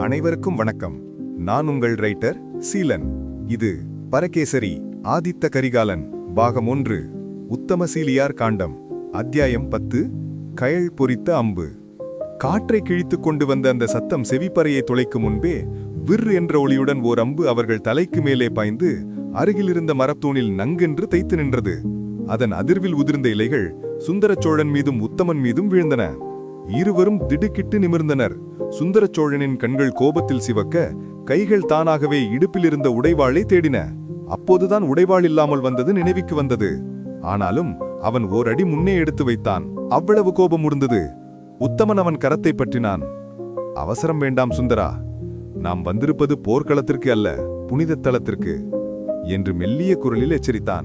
அனைவருக்கும் வணக்கம். நான் உங்கள் ரைட்டர் சீலன். இது பரகேசரி ஆதித்த கரிகாலன் பாகம் ஒன்று உத்தமசீலியார் காண்டம் அத்தியாயம் பத்து கயல் பொறித்த அம்பு. காற்றை கிழித்துக் கொண்டு வந்த அந்த சத்தம் செவிப்பறையை துளைக்கும் முன்பே விர் என்ற ஒளியுடன் ஓர் அம்பு அவர்கள் தலைக்கு மேலே பாய்ந்து அருகிலிருந்த மரத்தூணில் நங்கென்று தைத்து நின்றது. அதன் அதிர்வில் உதிர்ந்த இலைகள் சுந்தரச் சோழன் மீதும் உத்தமன் மீதும் விழுந்தன. இருவரும் திடுக்கிட்டு நிமிர்ந்தனர். சுந்தர சோழனின் கண்கள் கோபத்தில் சிவக்க கைகள் தானாகவே இடுப்பிலிருந்த உடைவாளை தேடின. அப்போதுதான் உடைவாள் இல்லாமல் வந்தது நினைவுக்கு வந்தது. ஆனாலும் அவன் ஓரடி முன்னே எடுத்து வைத்தான். அவ்வளவு கோபம் உருந்தது உத்தமன் அவன் கரத்தை பற்றினான். அவசரம் வேண்டாம் சுந்தரா. நாம் வந்திருப்பது போர்க்களத்திற்கு அல்ல புனிதத் தலத்திற்கு என்று மெல்லிய குரலில் எச்சரித்தான்.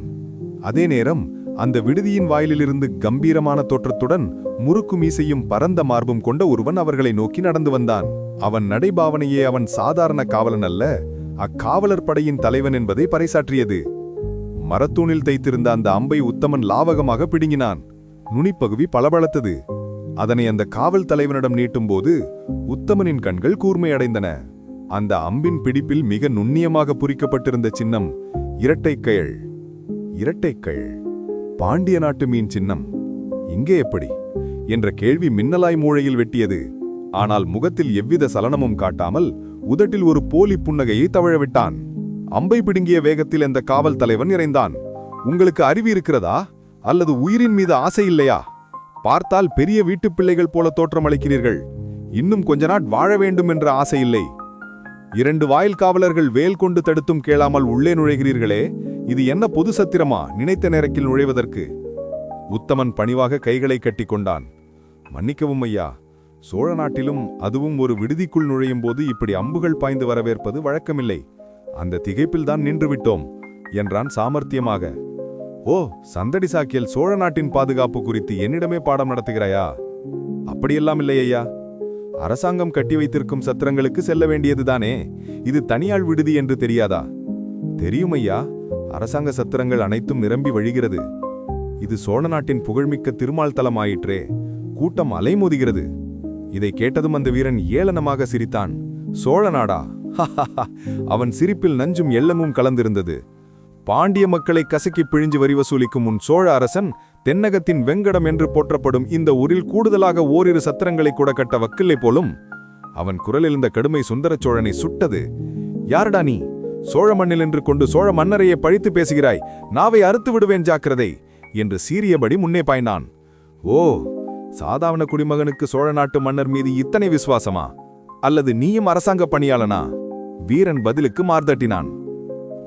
அதே நேரம் அந்த விடுதியின் வாயிலிலிருந்து கம்பீரமான தோற்றத்துடன் முறுக்கு மீசையும் பரந்த மார்பும் கொண்ட ஒருவன் அவர்களை நோக்கி நடந்து வந்தான். அவன் நடைபாவனையே அவன் சாதாரண காவலன் அல்ல அக்காவலர் படையின் தலைவன் என்பதை பறைசாற்றியது. மரத்தூணில் தைத்திருந்த அந்த அம்பை உத்தமன் லாவகமாக பிடுங்கினான். நுனிப்பகுதி பளபளத்தது. அதனை அந்த காவல் தலைவனிடம் நீட்டும்போது உத்தமனின் கண்கள் கூர்மையடைந்தன அந்த அம்பின் பிடிப்பில் மிக நுண்ணியமாக பொறிக்கப்பட்டிருந்த சின்னம் இரட்டைக்கயல் இரட்டைக்கயல் பாண்டிய நாட்டு மீன் சின்னம். இங்கே எப்படி? என்ற கேள்வி மின்னலாய் மூளையில் வெட்டியது. ஆனால் முகத்தில் எவ்வித சலனமும் காட்டாமல் உதட்டில் ஒரு போலி புன்னகையை தவழவிட்டான். அம்பை பிடுங்கிய வேகத்தில் அந்த காவல் தலைவன் இறைந்தான். உங்களுக்கு அறிவு இருக்கிறதா? அல்லது உயிரின் மீது ஆசை இல்லையா? பார்த்தால் பெரிய வீட்டுப் பிள்ளைகள் போல தோற்றமளிக்கிறீர்கள் இன்னும் கொஞ்ச நாட் வாழ வேண்டும் என்ற ஆசை இல்லை. இரண்டு வாயில் காவலர்கள் வேல் கொண்டு தடுத்தும் கேளாமல் உள்ளே நுழைகிறீர்களே இது என்ன பொது சத்திரமா? நினைத்த நேரத்தில் நுழைவதற்கு. உத்தமன் பணிவாக கைகளை கட்டி கொண்டான் மன்னிக்கவும் ஐயா சோழ நாட்டிலும் அதுவும் ஒரு விடுதிக்குள் நுழையும் போது இப்படி அம்புகள் பாய்ந்து வரவேற்பது வழக்கமில்லை. அந்த திகைப்பில்தான் நின்றுவிட்டோம் என்றான் சாமர்த்தியமாக. ஓ சந்தடி சாக்கியல் சோழ நாட்டின் பாதுகாப்பு குறித்து என்னிடமே பாடம் நடத்துகிறாயா? அப்படியெல்லாம் இல்லை ஐயா. அரசாங்கம் கட்டி வைத்திருக்கும் சத்திரங்களுக்கு செல்ல வேண்டியதுதானே? இது தனியாள் விடுதி என்று தெரியாதா? தெரியும் ஐயா அரசாங்க சத்திரங்கள் அனைத்தும் நிரம்பி வழிகிறது. இது சோழ நாட்டின் புகழ்மிக்க திருமால் தலமாயிற்றே. கூட்டம் அலைமோதுகிறது. இதை கேட்டதும் அந்த வீரன் ஏளனமாக சிரித்தான். சோழ நாடா? அவன் சிரிப்பில் நஞ்சும் எள்ளமும் கலந்திருந்தது. பாண்டிய மக்களை கசக்கி பிழிஞ்சு வரி வசூலிக்கும் உன் சோழ அரசன் தென்னகத்தின் வெங்கடம் என்று போற்றப்படும் இந்த ஊரில் கூடுதலாக ஓரிரு சத்திரங்களை கூட கட்ட வக்கில்லை போலும் அவன் குரலிருந்த கடுமை சுந்தர சோழனை சுட்டது. யாரடா நீ? சோழ மண்ணில் என்று கொண்டு சோழ மன்னரையே பழித்து பேசுகிறாய். நாவை அறுத்து விடுவேன் ஜாக்கிரதை என்று சீரியபடி முன்னே பாய்னான் ஓ சாதாரண குடிமகனுக்கு சோழ நாட்டு மன்னர் மீது இத்தனை விசுவாசமா? அல்லது நீயும் அரசாங்க பணியாளனா? வீரன் பதிலுக்கு மார்தட்டினான்.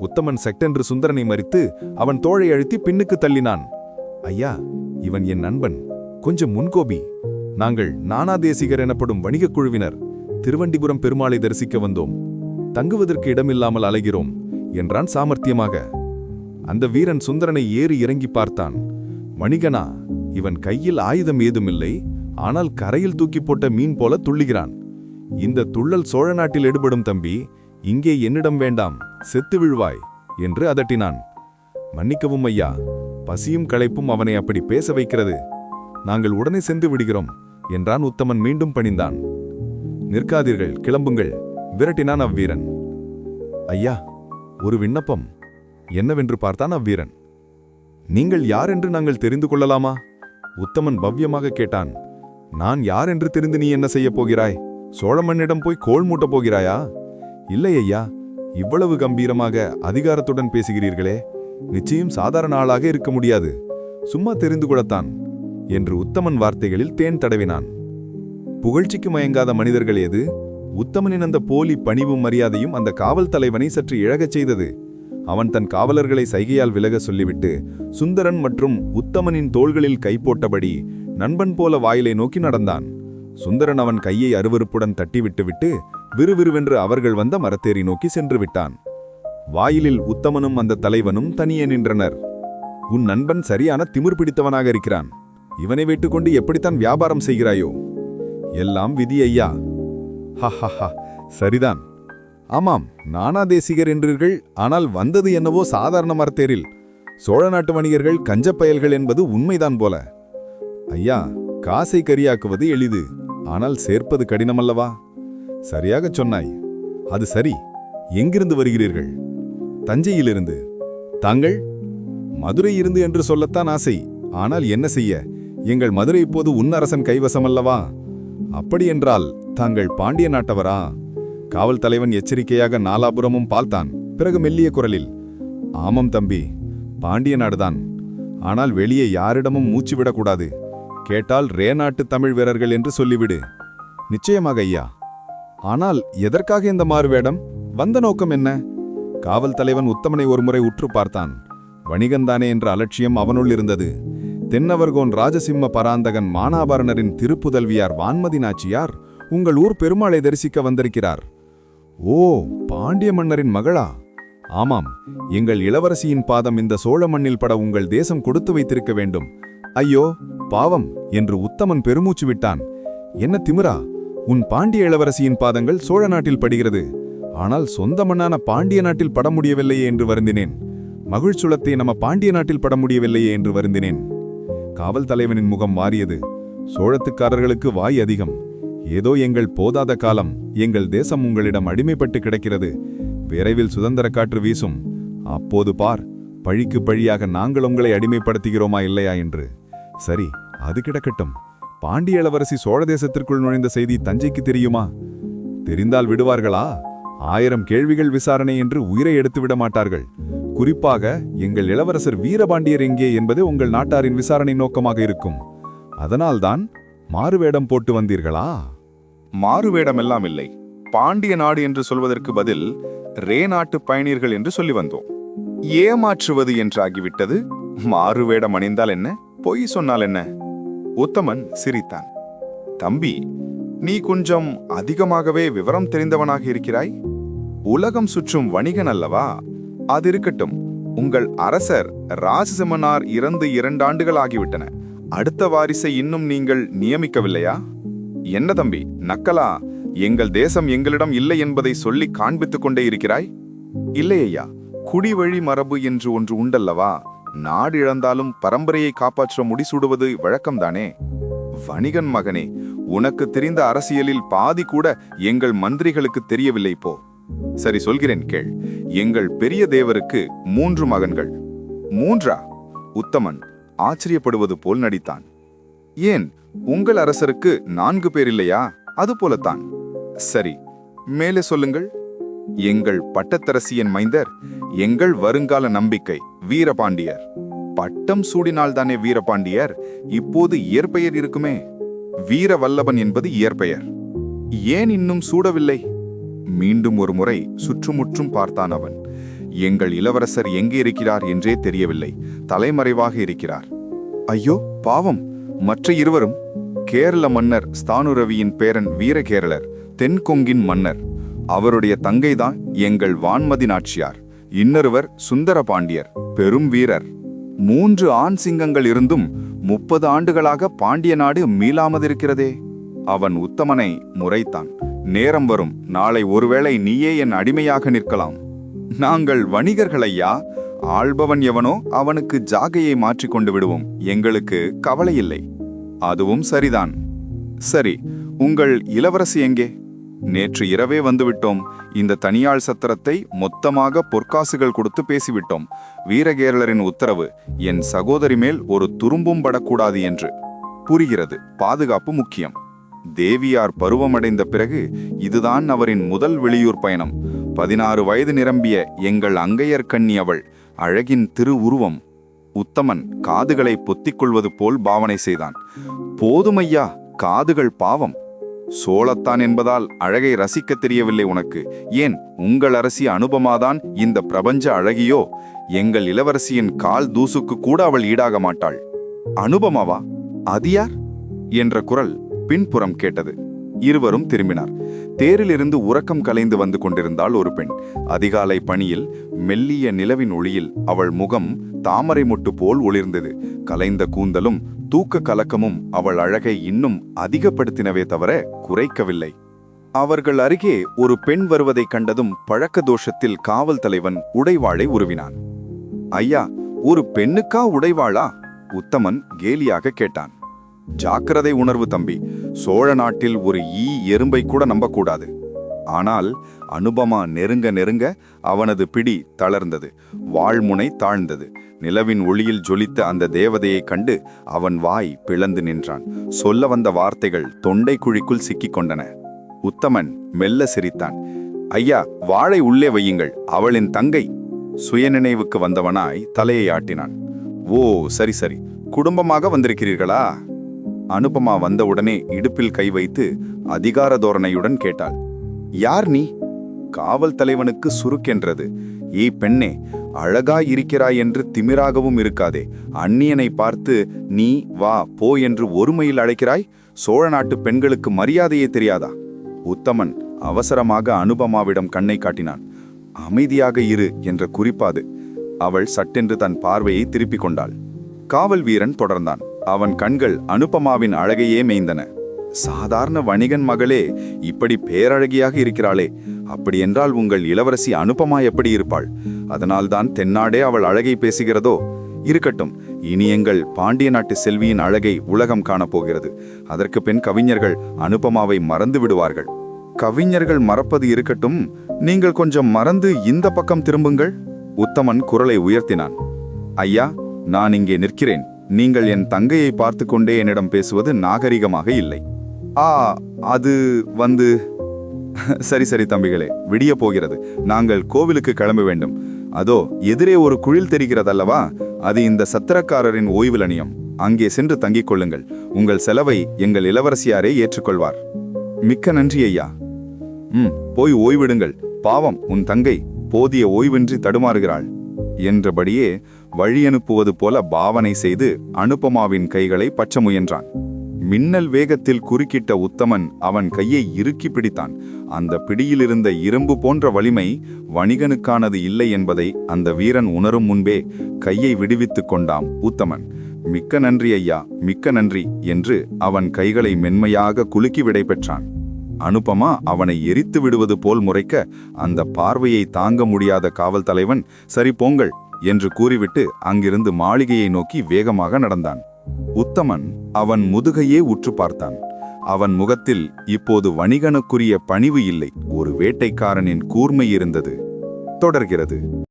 உத்தமன் செக்டென்று சுந்தரனை மறித்து அவன் தோழை அழுத்தி பின்னுக்கு தள்ளினான். ஐயா இவன் என் நண்பன். கொஞ்சம் முன்கோபி. நாங்கள் நானாதேசிகர் எனப்படும் வணிகக் குழுவினர் திருவண்டிபுரம் பெருமாளை தரிசிக்க வந்தோம். தங்குவதற்கு இடமில்லாமல் அலைகிறோம் என்றான் சாமர்த்தியமாக. அந்த வீரன் சுந்தரனை ஏறி இறங்கி பார்த்தான். மணிகனா இவன் கையில் ஆயுதம் ஏதுமில்லை. ஆனால் கரையில் தூக்கி போட்ட மீன் போல துள்ளுகிறான். இந்த துள்ளல் சோழ நாட்டில் எடுபடும் தம்பி இங்கே என்னிடம் வேண்டாம். செத்து விழுவாய் என்று அதட்டினான். மன்னிக்கவும் ஐயா பசியும் களைப்பும் அவனை அப்படி பேச வைக்கிறது. நாங்கள் உடனே சென்று விடுகிறோம் என்றான் உத்தமன் மீண்டும் பணிந்தான். நிற்காதீர்கள் கிளம்புங்கள். விரட்டினான் அவ்வீரன். ஐயா ஒரு விண்ணப்பம். என்னவென்று பார்த்தான் அவ்வீரன். நீங்கள் யார் என்று நாங்கள் தெரிந்து கொள்ளலாமா? உத்தமன் பவ்யமாக கேட்டான். நான் யார் என்று தெரிந்து நீ என்ன செய்யப் போகிறாய்? சோழமன்னிடம் போய் கோள் மூட்டப் போகிறாயா? இல்லை ஐயா. இவ்வளவு கம்பீரமாக அதிகாரத்துடன் பேசுகிறீர்களே. நிச்சயம் சாதாரண ஆளாக இருக்க முடியாது. சும்மா தெரிந்து கொள்ளத்தான் என்று உத்தமன் வார்த்தைகளில் தேன் தடவினான். புகழ்ச்சிக்கு மயங்காத மனிதர்கள் ஏது உத்தமனின் அந்த போலி பணிவும் மரியாதையும் அந்த காவல் தலைவனை சற்று இழகச் செய்தது. அவன் தன் காவலர்களை சைகையால் விலக சொல்லிவிட்டு சுந்தரன் மற்றும் உத்தமனின் தோள்களில் கை போட்டபடி நண்பன் போல வாயிலை நோக்கி நடந்தான். சுந்தரன் அவன் கையை அருவருப்புடன் தட்டிவிட்டுவிட்டு விறுவிறுவென்று அவர்கள் வந்த மரத்தேறி நோக்கி சென்று விட்டான். வாயிலில் உத்தமனும் அந்த தலைவனும் தனியே நின்றனர். உன் நண்பன் சரியான திமிர் பிடித்தவனாக இருக்கிறான். இவனை வைத்துக்கொண்டு எப்படித்தான் வியாபாரம் செய்கிறாயோ? எல்லாம் விதி ஐயா. ஹஹஹா சரிதான். ஆமாம் நானா தேசிகர் என்றீர்கள் ஆனால் வந்தது என்னவோ சாதாரண மரத்தேரில். சோழ நாட்டு வணிகர்கள் கஞ்சப்பயல்கள் என்பது உண்மைதான் போல. ஐயா காசை கரியாக்குவது எளிது ஆனால் சேர்ப்பது கடினமல்லவா? சரியாகச் சொன்னாய். அது சரி எங்கிருந்து வருகிறீர்கள்? தஞ்சையிலிருந்து. தாங்கள்? மதுரை இருந்து என்று சொல்லத்தான் ஆசை ஆனால் என்ன செய்ய? எங்கள் மதுரை இப்போது உன் அரசன் கைவசமல்லவா? அப்படியென்றால் தாங்கள் பாண்டிய நாட்டவரா? காவல் தலைவன் எச்சரிக்கையாக நாலாபுரமும் பார்த்தான் பிறகு மெல்லிய குரலில் ஆமாம் தம்பி பாண்டிய நாடுதான். ஆனால் வெளியே யாரிடமும் மூச்சு விடக்கூடாது. கேட்டால் ரே நாட்டு தமிழ் வீரர்கள் என்று சொல்லிவிடு. நிச்சயமாக ஐயா. ஆனால் எதற்காக இந்த மாறுவேடம் வந்த நோக்கம் என்ன? காவல் தலைவன் உத்தமனை ஒருமுறை உற்று பார்த்தான். வணிகன்தானே என்ற அலட்சியம் அவனுள் இருந்தது. தென்னவர்கோன் ராஜசிம்ம பராந்தகன் மானாபரணரின் திருப்புதல்வியார் வான்மதி நாச்சியார் உங்கள் ஊர் பெருமாளை தரிசிக்க வந்திருக்கிறார். ஓ பாண்டிய மன்னரின் மகளா? ஆமாம் எங்கள் இளவரசியின் பாதம் இந்த சோழ மண்ணில் பட உங்கள் தேசம் கொடுத்து வைத்திருக்க வேண்டும். ஐயோ பாவம் என்று உத்தமன் பெருமூச்சு விட்டான். என்ன திமிரா உன் பாண்டிய இளவரசியின் பாதங்கள் சோழ நாட்டில் படுகிறது. ஆனால் சொந்த மண்ணான பாண்டிய நாட்டில் பட முடியவில்லையே என்று வருந்தினேன். மகிழ்ச்சுளத்தை நம்ம பாண்டிய நாட்டில் பட முடியவில்லையே என்று வருந்தினேன். காவல் தலைவனின் முகம் மாறியது. சோழத்துக்காரர்களுக்கு வாய் அதிகம். ஏதோ எங்கள் போதாத காலம் எங்கள் தேசம் உங்களிடம் அடிமைப்பட்டு கிடக்கிறது. விரைவில் சுதந்திர காற்று வீசும். அப்போது பார் பழிக்கு பழியாக நாங்கள் உங்களை அடிமைப்படுத்துகிறோமா இல்லையா என்று. சரி அது கிடக்கட்டும். பாண்டிய இளவரசி சோழ தேசத்திற்குள் நுழைந்த செய்தி தஞ்சைக்கு தெரியுமா? தெரிந்தால் விடுவார்களா? ஆயிரம் கேள்விகள் விசாரணை என்று உயிரை எடுத்து விட மாட்டார்கள். குறிப்பாக எங்கள் இளவரசர் வீரபாண்டியர் எங்கே என்பது உங்கள் நாட்டாரின் விசாரணை நோக்கமாக இருக்கும். அதனால்தான் மாறுவேடம் போட்டு வந்தீர்களா? மாறுவேடமெல்லாம் இல்லை. பாண்டிய நாடு என்று சொல்வதற்கு பதில் ரே நாட்டு பயணியர்கள் என்று சொல்லி வந்தோம். ஏமாற்றுவது என்றாகிவிட்டது. மாறுவேடம் அணிந்தால் என்ன? பொய் சொன்னால் என்ன? உத்தமன் சிரித்தான். தம்பி நீ கொஞ்சம் அதிகமாகவே விவரம் தெரிந்தவனாக இருக்கிறாய். உலகம் சுற்றும் வணிகன் அல்லவா? அது இருக்கட்டும் உங்கள் அரசர் ராஜசிம்மனார் இறந்து இரண்டாண்டுகள் ஆகிவிட்டன அடுத்த வாரிசை இன்னும் நீங்கள் நியமிக்கவில்லையா? என்ன தம்பி நக்கலா? எங்கள் தேசம் எங்களிடம் இல்லை என்பதை சொல்லி காண்பித்துக் கொண்டே இருக்கிறாய்? இல்லை ஐயா குடிவழி மரபு என்று ஒன்று உண்டல்லவா? நாடு இழந்தாலும் பரம்பரையை காப்பாற்ற முடிசூடுவது வழக்கம்தானே? வணிகன் மகனே உனக்கு தெரிந்த அரசியலில் பாதி கூட எங்கள் மந்திரிகளுக்கு தெரியவில்லை போ. சரி சொல்கிறேன் கேள். எங்கள் பெரிய தேவருக்கு மூன்று மகன்கள். மூன்றா? உத்தமன் ஆச்சரியப்படுவது போல் நடித்தான். ஏன் உங்கள் அரசருக்கு நான்கு பேர் இல்லையா? அது போலத்தான். சரி மேலே சொல்லுங்கள். எங்கள் பட்டத்தரசியின் மைந்தர் எங்கள் வருங்கால நம்பிக்கை வீரபாண்டியர். பட்டம் சூடினால்தானே வீரபாண்டியர்? இப்போது இயற்பெயர் இருக்குமே. வீரவல்லபன் என்பது இயற்பெயர். ஏன் இன்னும் சூடவில்லை? மீண்டும் ஒரு முறை சுற்றுமுற்றும் பார்த்தான் அவன். எங்கள் இளவரசர் எங்கே இருக்கிறார் என்றே தெரியவில்லை. தலைமறைவாக இருக்கிறார். ஐயோ பாவம். மற்ற இருவரும்? கேரள மன்னர் ஸ்தானுரவியின் பேரன் வீரகேரளர் தென்கொங்கின் மன்னர். அவருடைய தங்கைதான் எங்கள் வான்மதி நாச்சியார். இன்னொருவர் சுந்தர பாண்டியர் பெரும் வீரர். மூன்று ஆண் சிங்கங்கள் இருந்தும் முப்பது ஆண்டுகளாக பாண்டிய நாடு மீளாமதிருக்கிறதே. அவன் உத்தமனை முறைத்தான். நேரம் வரும். நாளை ஒருவேளை நீயே என் அடிமையாக நிற்கலாம். நாங்கள் வணிகர்கள் ஐயா. ஆள்பவன் எவனோ அவனுக்கு ஜாகையை மாற்றிக்கொண்டு விடுவோம். எங்களுக்கு கவலை இல்லை. அதுவும் சரிதான். சரி உங்கள் இளவரசி எங்கே? நேற்று இரவே வந்துவிட்டோம். இந்த தனியாள் சத்திரத்தை மொத்தமாக பொற்காசுகள் கொடுத்து பேசிவிட்டோம். வீரகேரளரின் உத்தரவு என் சகோதரி மேல் ஒரு துரும்பும் படக்கூடாது என்று. புரிகிறது. பாதுகாப்பு முக்கியம். தேவியார் பருவமடைந்த பிறகு இதுதான் அவரின் முதல் வெளியூர் பயணம். பதினாறு வயது நிரம்பிய எங்கள் அங்கையர் கண்ணி அவள் அழகின் திரு உருவம் உத்தமன் காதுகளை பொத்திக் கொள்வது போல் பாவனை செய்தான். போதுமையா காதுகள் பாவம். சோழத்தான் என்பதால் அழகை ரசிக்க தெரியவில்லை உனக்கு. ஏன் உங்கள் அரசி அனுபமாதான் இந்த பிரபஞ்ச அழகியோ? எங்கள் இளவரசியின் கால் தூசுக்கு கூட அவள் ஈடாக மாட்டாள். அனுபமாவா? அது யார்? என்ற குரல் பின்புறம் கேட்டது. இருவரும் திரும்பினார். தேரிலிருந்து உறக்கம் கலைந்து வந்து கொண்டிருந்தாள் ஒரு பெண். அதிகாலை பணியில் மெல்லிய நிலவின் ஒளியில் அவள் முகம் தாமரை மொட்டு போல் ஒளிர்ந்தது. கலைந்த கூந்தலும் தூக்க கலக்கமும் அவள் அழகை இன்னும் அதிகப்படுத்தினவே தவிர குறைக்கவில்லை. அவர்கள் அருகே ஒரு பெண் வருவதைக் கண்டதும் பழக்க தோஷத்தில் காவல் தலைவன் உடைவாளை உருவினான். ஐயா ஒரு பெண்ணுக்கா உடைவாளா? உத்தமன் கேலியாக கேட்டான். ஜாக்கிரதை உணர்வு தம்பி. சோழ நாட்டில் ஒரு ஈ எறும்பை கூட நம்பக்கூடாது. ஆனால் அனுபமா நெருங்க நெருங்க அவனது பிடி தளர்ந்தது. வாழ்முனை தாழ்ந்தது. நிலவின் ஒளியில் ஜொலித்த அந்த தேவதையைக் கண்டு அவன் வாய் பிளந்து நின்றான். சொல்ல வந்த வார்த்தைகள் தொண்டை குழிக்குள் சிக்கிக் கொண்டன. உத்தமன் மெல்ல சிரித்தான். ஐயா வாழை உள்ளே வையுங்கள். அவளின் தங்கை. சுயநினைவுக்கு வந்தவனாய் தலையை ஆட்டினான். ஓ சரி சரி. குடும்பமாக வந்திருக்கிறீர்களா? அனுபமா வந்தவுடனே இடுப்பில் கை வைத்து அதிகார தோரணையுடன் கேட்டாள் யார் நீ? காவல் தலைவனுக்கு சுருக்கென்றது. ஏய் பெண்ணே அழகாய் இருக்கிறாய் என்று திமிராகவும் இருக்காதே. அந்நியனை பார்த்து நீ வா போ என்று ஒருமையில் அழைக்கிறாய்? சோழ நாட்டு பெண்களுக்கு மரியாதையே தெரியாதா? உத்தமன் அவசரமாக அனுபமாவிடம் கண்ணை காட்டினான். அமைதியாக இரு என்ற குறிப்பாது. அவள் சட்டென்று தன் பார்வையை திருப்பிக் கொண்டாள். காவல் வீரன் தொடர்ந்தான். அவன் கண்கள் அனுபமாவின் அழகையே மேய்ந்தன. சாதாரண வணிகன் மகளே இப்படி பேரழகியாக இருக்கிறாளே. அப்படியென்றால் உங்கள் இளவரசி அனுபமா எப்படி இருப்பாள்? அதனால்தான் தென்னாடே அவள் அழகை பேசுகிறதோ? இருக்கட்டும் இனி எங்கள் பாண்டிய நாட்டு செல்வியின் அழகை உலகம் காணப்போகிறது. அதற்கு பின் கவிஞர்கள் அனுபமாவை மறந்து விடுவார்கள். கவிஞர்கள் மறப்பது இருக்கட்டும் நீங்கள் கொஞ்சம் மறந்து இந்த பக்கம் திரும்புங்கள். உத்தமன் குரலை உயர்த்தினான். ஐயா நான் இங்கே நிற்கிறேன். நீங்கள் என் தங்கையை பார்த்து கொண்டே என்னிடம் பேசுவது நாகரிகமாக இல்லை. ஆ அது வந்து சரி சரி தம்பிகளே விடிய போகிறது. நாங்கள் கோவிலுக்கு கிளம்ப வேண்டும். அதோ எதிரே ஒரு குழில் தெரிகிறதல்லவா? அது இந்த சத்திரக்காரரின் ஓய்வு நிலையம் அங்கே சென்று தங்கிக் கொள்ளுங்கள். உங்கள் செலவை எங்கள் இளவரசியாரே ஏற்றுக்கொள்வார். மிக்க நன்றி ஐயா. ம் போய் ஓய்விடுங்கள். பாவம் உன் தங்கை போதிய ஓய்வின்றி தடுமாறுகிறாள். என்றபடியே வழி அனுப்புவது போல பாவனை செய்து அனுபமாவின் கைகளை பற்ற முயன்றான். மின்னல் வேகத்தில் குறுக்கிட்ட உத்தமன் அவன் கையை இறுக்கி பிடித்தான். அந்த பிடியிலிருந்த இரும்பு போன்ற வலிமை வணிகனுக்கானது இல்லை என்பதை அந்த வீரன் உணரும் முன்பே கையை விடுவித்துக் கொண்டாம் உத்தமன். மிக்க நன்றி ஐயா மிக்க நன்றி என்று அவன் கைகளை மென்மையாக குலுக்கி விடை அனுபமா அவனை எரித்து விடுவது போல் முறைக்க அந்த பார்வையை தாங்க முடியாத காவல் தலைவன் சரி போங்கள் என்று கூறிவிட்டு அங்கிருந்து மாளிகையை நோக்கி வேகமாக நடந்தான். உத்தமன் அவன் முதுகையே உற்று பார்த்தான். அவன் முகத்தில் இப்போது வணிகனுக்குரிய பணிவு இல்லை. ஒரு வேட்டைக்காரனின் கூர்மை இருந்தது. தொடர்கிறது.